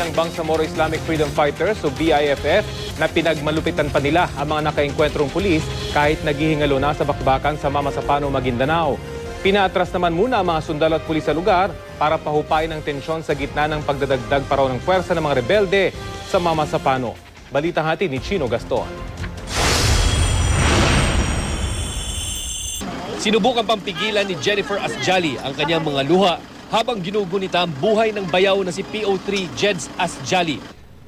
ng Bangsamoro Islamic Freedom Fighters o BIFF na pinagmalupitan pa nila ang mga nakaengkwentrong pulis kahit naghihingalo na sa bakbakan sa Mamasapano, Maguindanao. Pinaatras naman muna ang mga sundalo at pulis sa lugar para pahupain ang tensyon sa gitna ng pagdadagdag pa raw ng pwersa ng mga rebelde sa Mamasapano. Balita hati ni Chino Gaston. Sinubukan pang pigilan ni Jennifer Asjali ang kanyang mga luha habang ginugunita ang buhay ng bayaw na si PO3 Jeds Asjali.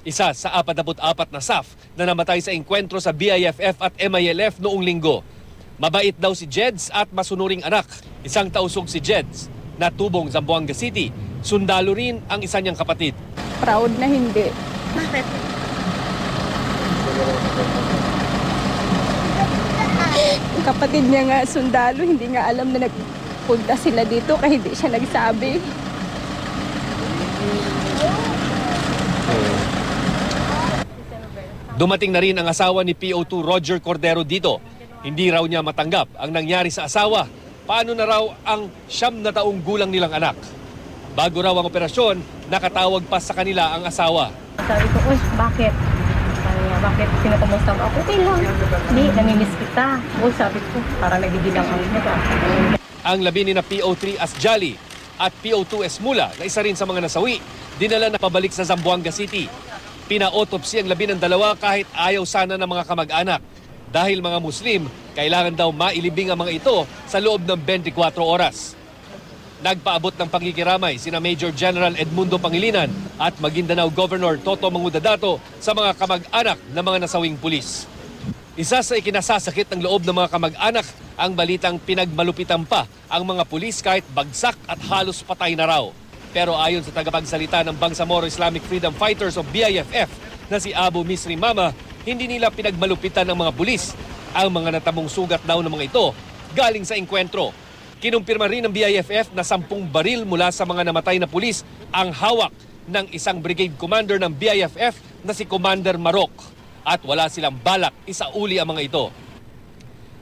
Isa sa 44 na SAF na namatay sa engkwentro sa BIFF at MILF noong linggo. Mabait daw si Jeds at masunuring anak. Isang tausog si Jeds na tubong Zamboanga City. Sundalo rin ang isa niyang kapatid. Proud na hindi. Ang kapatid niya nga sundalo, hindi nga alam na nagpunta sila dito kaya hindi siya nagsabi. Dumating na rin ang asawa ni PO2 Roger Cordero dito. Hindi raw niya matanggap ang nangyari sa asawa. Paano na raw ang siyam na taong gulang nilang anak? Bago raw ang operasyon, nakatawag pa sa kanila ang asawa. Sabi ko, uy, bakit? Niya, bakit? Kinukumusta mo ako? Okay lang. Hindi, namimiss kita. Uy, sabi ko, para nagigilang ako. Ang labi ni na PO3 Asjali at PO2 Esmula na isa rin sa mga nasawi, dinala na pabalik sa Zamboanga City. Pina-autopsy ang labi ng dalawa kahit ayaw sana ng mga kamag-anak. Dahil mga Muslim, kailangan daw mailibing ang mga ito sa loob ng 24 oras. Nagpaabot ng pangikiramay sina Major General Edmundo Pangilinan at Maguindanao Governor Toto Mangudadato sa mga kamag-anak ng mga nasawing pulis. Isa sa ikinasasakit ng loob ng mga kamag-anak ang balitang pinagmalupitan pa ang mga pulis kahit bagsak at halos patay na raw. Pero ayon sa tagapagsalita ng Bangsamoro Islamic Freedom Fighters o BIFF na si Abu Misri Mama, hindi nila pinagmalupitan ng mga pulis. Ang mga natamong sugat daw ng mga ito galing sa engkwentro. Kinumpirma rin ng BIFF na sampung baril mula sa mga namatay na pulis ang hawak ng isang brigade commander ng BIFF na si Commander Marok. At wala silang balak isauli ang mga ito.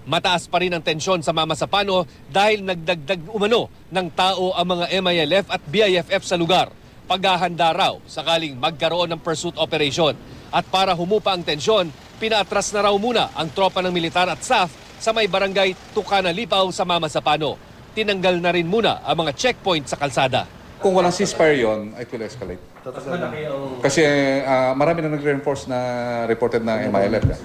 Mataas pa rin ang tensyon sa Mama Sapano dahil nagdagdag umano ng tao ang mga MILF at BIFF sa lugar. Paghahanda raw sakaling magkaroon ng pursuit operation. At para humupa ang tensyon, pinaatras na raw muna ang tropa ng militar at SAF sa may barangay Tukana Lipaw sa Mama Sapano. Tinanggal na rin muna ang mga checkpoint sa kalsada. Kung walang ceasefire yon, it will escalate. Kasi ah, marami na nag-reinforce na reported na MILF. eh.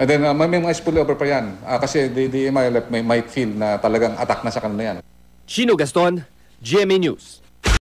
And then uh, may may mga spillover pa yan. Ah, kasi the, the MILF may, might feel na talagang attack na sa kanila yan. Chino Gaston, GMA News.